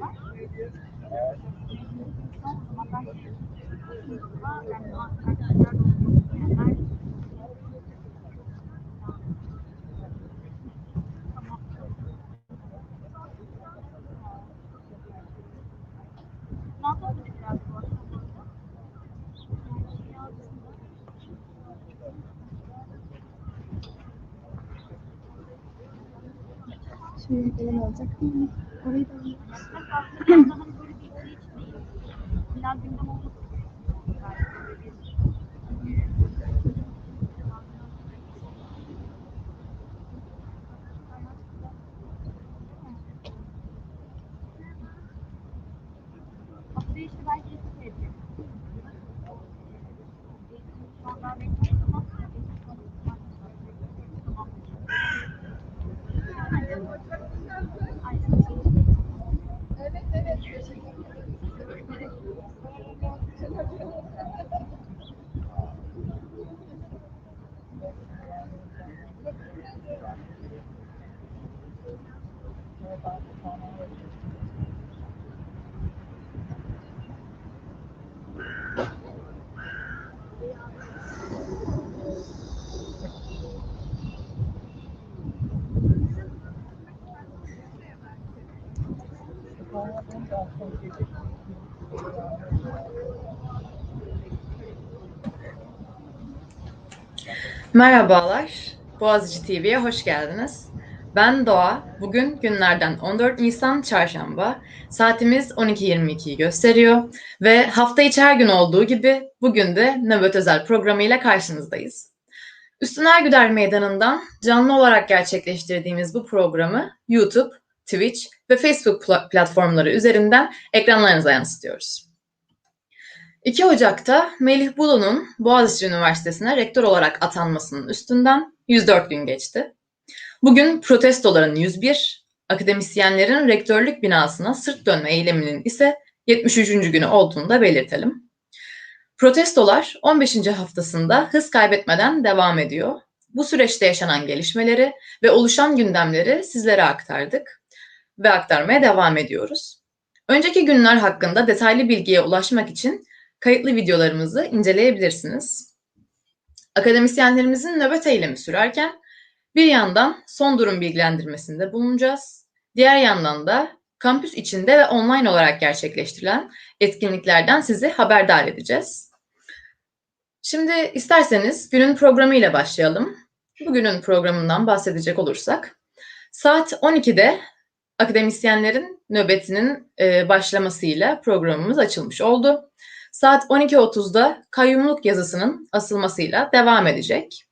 Thank you. Şöyle benim olacak. Orayı da Final gündem olması Haftaya işte belki şey yapayım. Şu an daha bekliyorum Merhabalar, Boğaziçi TV'ye hoş geldiniz. Ben Doğa. Bugün günlerden 14 Nisan Çarşamba. Saatimiz 12.22'yi gösteriyor ve hafta içi her gün olduğu gibi bugün de Nöbet Özel programıyla karşınızdayız. Üstün Ergüder Meydanı'ndan canlı olarak gerçekleştirdiğimiz bu programı YouTube, Twitch ve Facebook pla- platformları üzerinden ekranlarınıza yansıtıyoruz. 2 Ocak'ta Melih Bulu'nun Boğaziçi Üniversitesi'ne rektör olarak atanmasının üstünden 104 gün geçti. Bugün protestoların 101, akademisyenlerin rektörlük binasına sırt dönme eyleminin ise 73. günü olduğunu da belirtelim. Protestolar 15. haftasında hız kaybetmeden devam ediyor. Bu süreçte yaşanan gelişmeleri ve oluşan gündemleri sizlere aktardık ve aktarmaya devam ediyoruz. Önceki günler hakkında detaylı bilgiye ulaşmak için kayıtlı videolarımızı inceleyebilirsiniz. Akademisyenlerimizin nöbet eylemi sürerken bir yandan son durum bilgilendirmesinde bulunacağız. Diğer yandan da kampüs içinde ve online olarak gerçekleştirilen etkinliklerden sizi haberdar edeceğiz. Şimdi isterseniz günün programıyla başlayalım. Bugünün programından bahsedecek olursak, saat 12'de akademisyenlerin nöbetinin e, başlamasıyla programımız açılmış oldu. Saat 12.30'da kayyumluk yazısının asılmasıyla devam edecek.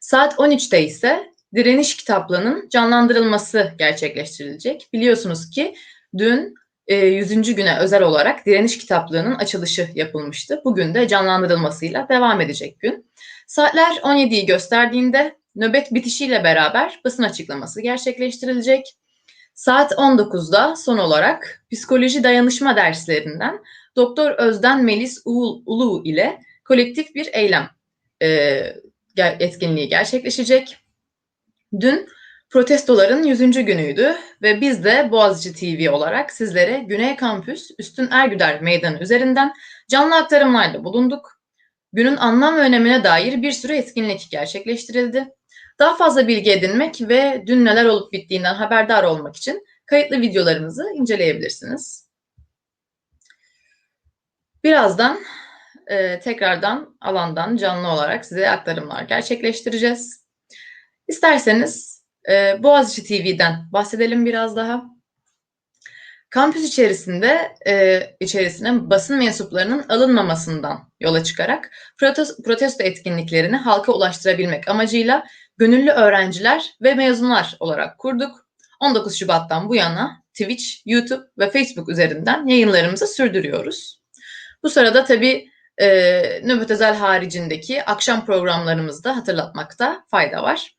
Saat 13'te ise direniş kitaplığının canlandırılması gerçekleştirilecek. Biliyorsunuz ki dün e, 100. güne özel olarak direniş kitaplığının açılışı yapılmıştı. Bugün de canlandırılmasıyla devam edecek gün. Saatler 17'yi gösterdiğinde nöbet bitişiyle beraber basın açıklaması gerçekleştirilecek. Saat 19'da son olarak psikoloji dayanışma derslerinden Doktor Özden Melis Ulu ile kolektif bir eylem e, etkinliği gerçekleşecek. Dün protestoların 100. günüydü ve biz de Boğaziçi TV olarak sizlere Güney Kampüs Üstün Ergüder Meydanı üzerinden canlı aktarımlarda bulunduk. Günün anlam ve önemine dair bir sürü etkinlik gerçekleştirildi. Daha fazla bilgi edinmek ve dün neler olup bittiğinden haberdar olmak için kayıtlı videolarımızı inceleyebilirsiniz. Birazdan e, tekrardan alandan canlı olarak size aktarımlar gerçekleştireceğiz. İsterseniz e, Boğaziçi TV'den bahsedelim biraz daha. Kampüs içerisinde e, içerisine basın mensuplarının alınmamasından yola çıkarak protesto, etkinliklerini halka ulaştırabilmek amacıyla gönüllü öğrenciler ve mezunlar olarak kurduk. 19 Şubat'tan bu yana Twitch, YouTube ve Facebook üzerinden yayınlarımızı sürdürüyoruz. Bu sırada tabii e, nöbet özel haricindeki akşam programlarımızda hatırlatmakta fayda var.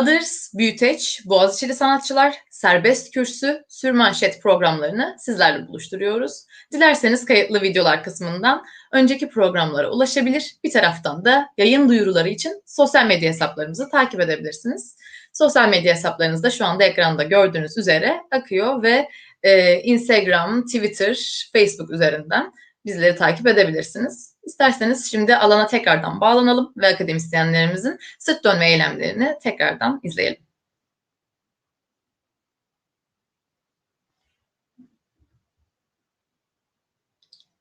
Others, Büyüteç, Boğaziçi'li sanatçılar, Serbest Kürsü, Sürmanşet programlarını sizlerle buluşturuyoruz. Dilerseniz kayıtlı videolar kısmından önceki programlara ulaşabilir. Bir taraftan da yayın duyuruları için sosyal medya hesaplarımızı takip edebilirsiniz. Sosyal medya hesaplarınızda şu anda ekranda gördüğünüz üzere akıyor ve e, Instagram, Twitter, Facebook üzerinden bizleri takip edebilirsiniz. İsterseniz şimdi alana tekrardan bağlanalım ve akademisyenlerimizin sırt dönme eylemlerini tekrardan izleyelim.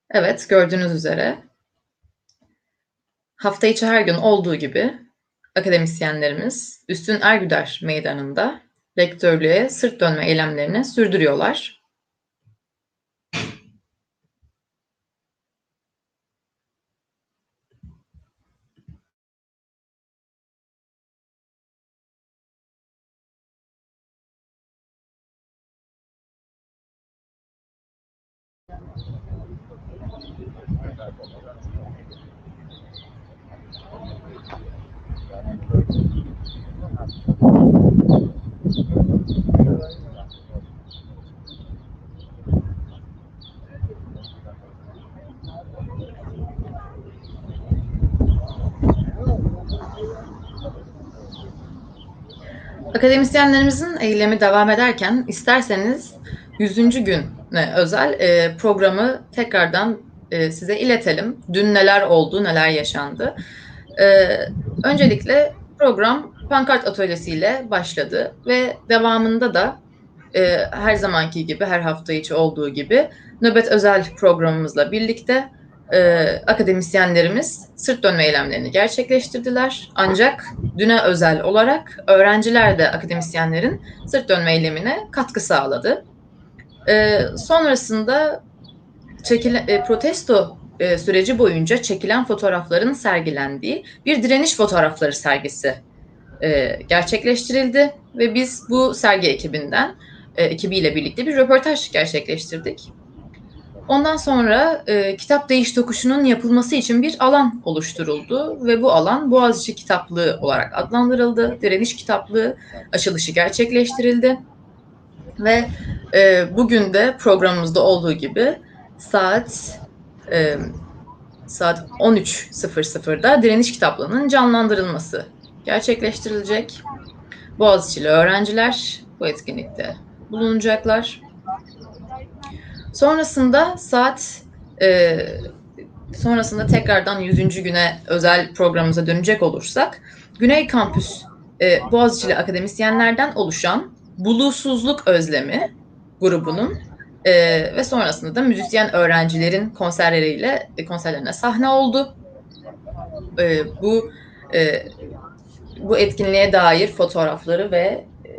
Evet, gördüğünüz üzere hafta içi her gün olduğu gibi akademisyenlerimiz Üstün Ergüder Meydanı'nda rektörlüğe sırt dönme eylemlerini sürdürüyorlar. Akademisyenlerimizin eylemi devam ederken isterseniz 100. güne özel e, programı tekrardan e, size iletelim. Dün neler oldu, neler yaşandı. E, öncelikle program pankart atölyesiyle başladı ve devamında da e, her zamanki gibi, her hafta içi olduğu gibi nöbet özel programımızla birlikte e, akademisyenlerimiz sırt dönme eylemlerini gerçekleştirdiler. Ancak düne özel olarak öğrenciler de akademisyenlerin sırt dönme eylemine katkı sağladı. E, sonrasında çekilen, e, protesto e, süreci boyunca çekilen fotoğrafların sergilendiği bir direniş fotoğrafları sergisi e, gerçekleştirildi ve biz bu sergi ekibinden e, ekibiyle birlikte bir röportaj gerçekleştirdik. Ondan sonra e, kitap değiş tokuşunun yapılması için bir alan oluşturuldu ve bu alan Boğaziçi Kitaplığı olarak adlandırıldı. Direniş Kitaplığı açılışı gerçekleştirildi ve e, bugün de programımızda olduğu gibi saat e, saat 13.00'da Direniş Kitaplığı'nın canlandırılması gerçekleştirilecek. Boğaziçi'li öğrenciler bu etkinlikte bulunacaklar. Sonrasında saat e, sonrasında tekrardan 100. güne özel programımıza dönecek olursak Güney Kampüs e, Boğaziçi'li akademisyenlerden oluşan Bulusuzluk Özlemi grubunun e, ve sonrasında da müzisyen öğrencilerin konserleriyle e, konserlerine sahne oldu. E, bu e, bu etkinliğe dair fotoğrafları ve e,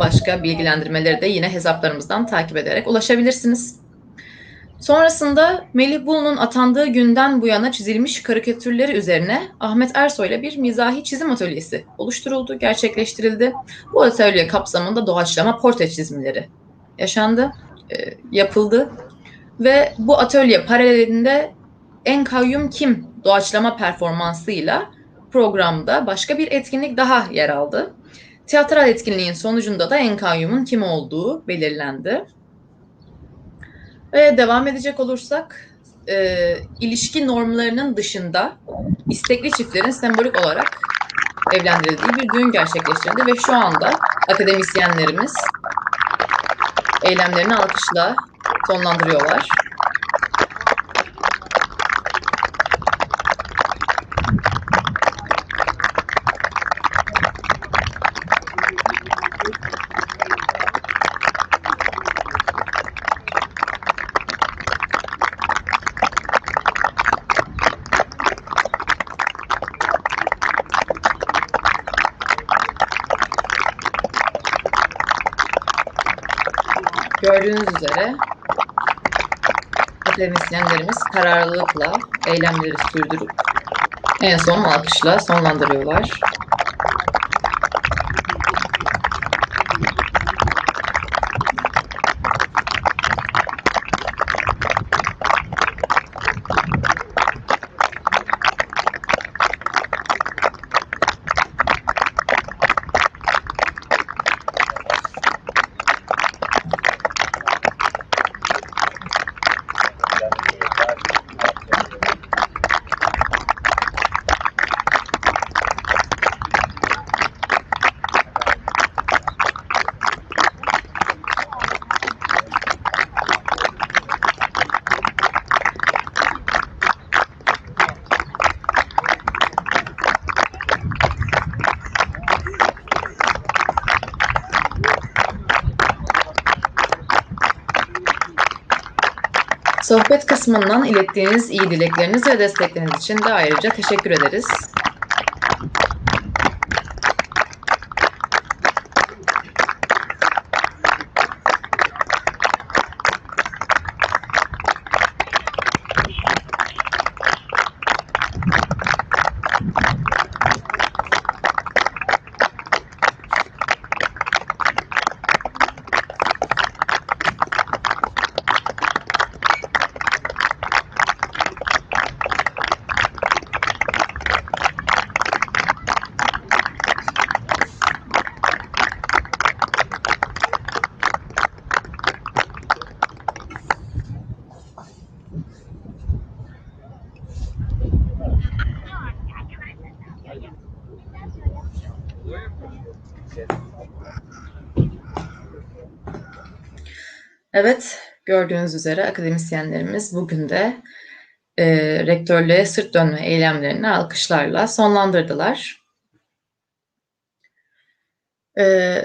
başka bilgilendirmeleri de yine hesaplarımızdan takip ederek ulaşabilirsiniz. Sonrasında Melih Bulu'nun atandığı günden bu yana çizilmiş karikatürleri üzerine Ahmet Ersoy ile bir mizahi çizim atölyesi oluşturuldu, gerçekleştirildi. Bu atölye kapsamında doğaçlama portre çizimleri yaşandı, yapıldı ve bu atölye paralelinde En Kayyum Kim doğaçlama performansıyla programda başka bir etkinlik daha yer aldı. Tiyatral etkinliğin sonucunda da En Kayyum'un kim olduğu belirlendi. Ve devam edecek olursak e, ilişki normlarının dışında istekli çiftlerin sembolik olarak evlendirildiği bir düğün gerçekleştirildi ve şu anda akademisyenlerimiz eylemlerini alkışla sonlandırıyorlar. Gördüğünüz üzere akademisyenlerimiz kararlılıkla eylemleri sürdürüp en son alkışla sonlandırıyorlar. Sohbet kısmından ilettiğiniz iyi dilekleriniz ve destekleriniz için de ayrıca teşekkür ederiz. Evet, gördüğünüz üzere akademisyenlerimiz bugün de e, rektörlüğe sırt dönme eylemlerini alkışlarla sonlandırdılar. E,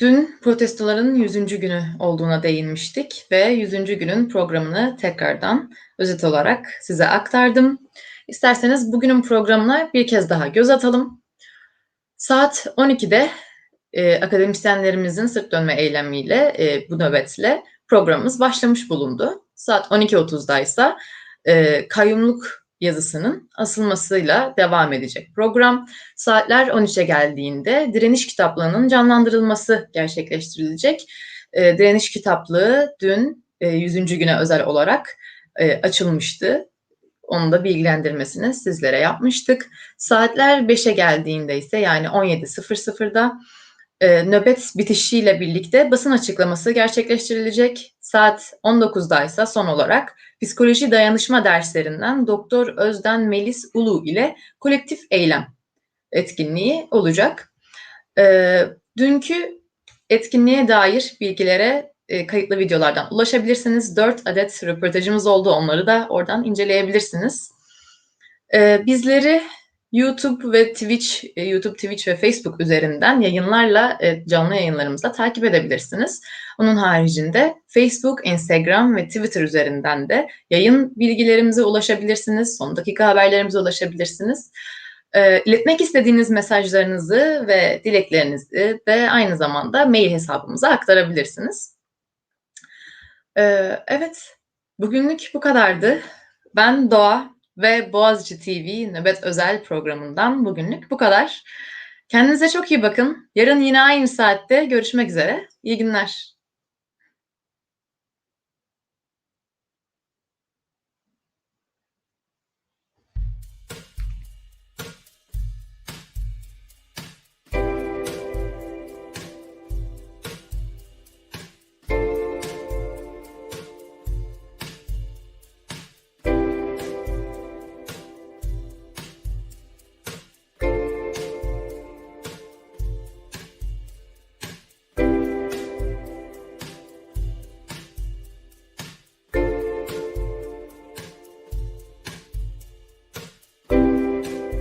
dün protestoların 100. günü olduğuna değinmiştik ve 100. günün programını tekrardan özet olarak size aktardım. İsterseniz bugünün programına bir kez daha göz atalım. Saat 12'de e, akademisyenlerimizin sırt dönme eylemiyle, e, bu nöbetle programımız başlamış bulundu. Saat 12.30'da ise e, kayyumluk yazısının asılmasıyla devam edecek program. Saatler 13'e geldiğinde direniş kitaplığının canlandırılması gerçekleştirilecek. E, direniş kitaplığı dün e, 100. güne özel olarak e, açılmıştı. Onun da bilgilendirmesini sizlere yapmıştık. Saatler 5'e geldiğinde ise yani 17.00'da e, nöbet bitişiyle birlikte basın açıklaması gerçekleştirilecek. Saat 19'da ise son olarak psikoloji dayanışma derslerinden Doktor Özden Melis Ulu ile kolektif eylem etkinliği olacak. E, dünkü etkinliğe dair bilgilere e, kayıtlı videolardan ulaşabilirsiniz. 4 adet röportajımız oldu. Onları da oradan inceleyebilirsiniz. E, bizleri YouTube ve Twitch, e, YouTube, Twitch ve Facebook üzerinden yayınlarla, e, canlı yayınlarımızla takip edebilirsiniz. Onun haricinde Facebook, Instagram ve Twitter üzerinden de yayın bilgilerimize ulaşabilirsiniz. Son dakika haberlerimize ulaşabilirsiniz. E, iletmek istediğiniz mesajlarınızı ve dileklerinizi de aynı zamanda mail hesabımıza aktarabilirsiniz. Evet, bugünlük bu kadardı. Ben Doğa ve Boğaziçi TV Nöbet Özel programından bugünlük bu kadar. Kendinize çok iyi bakın. Yarın yine aynı saatte görüşmek üzere. İyi günler.